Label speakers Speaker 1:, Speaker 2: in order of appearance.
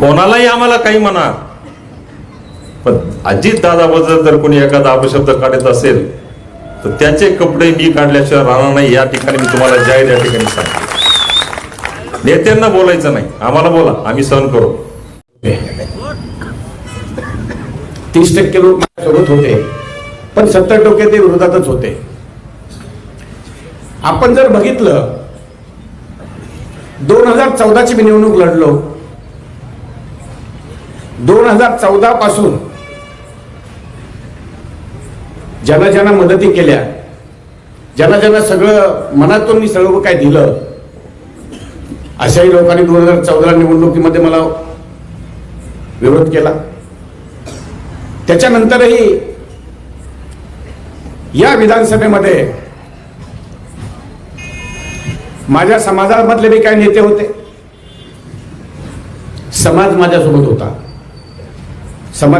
Speaker 1: कोणालाही आम्हाला काही म्हणा. पण अजित दादाबद्दल जर कोणी एखादा अपशब्द काढत असेल तर त्याचे कपडे मी काढल्याशिवाय राहणार नाही. या ठिकाणी मी तुम्हाला जाहीर या ठिकाणी सांगतो. नेत्यांना बोलायचं नाही. आम्हाला बोला. आम्ही सहन करू.
Speaker 2: तीस टक्के लोक माझ्यासोबत होते. पण सत्तर टक्के ते विरोधातच होते. आपण जर बघितलं दोन हजार चौदाची मी निवडणूक लढलो. दोन हजार चौदा पासून ज्यांना ज्यांना मदती केल्या ज्यांना ज्यांना सगळं मनातून मी सर्व काय दिलं अशाही लोकांनी दोन हजार चौदा निवडणुकीमध्ये मला विरोध केला. त्याच्यानंतरही या विधानसभेमध्ये माझ्या समाजामधले बी काही नेते होते समाज माझ्यासोबत होता. sama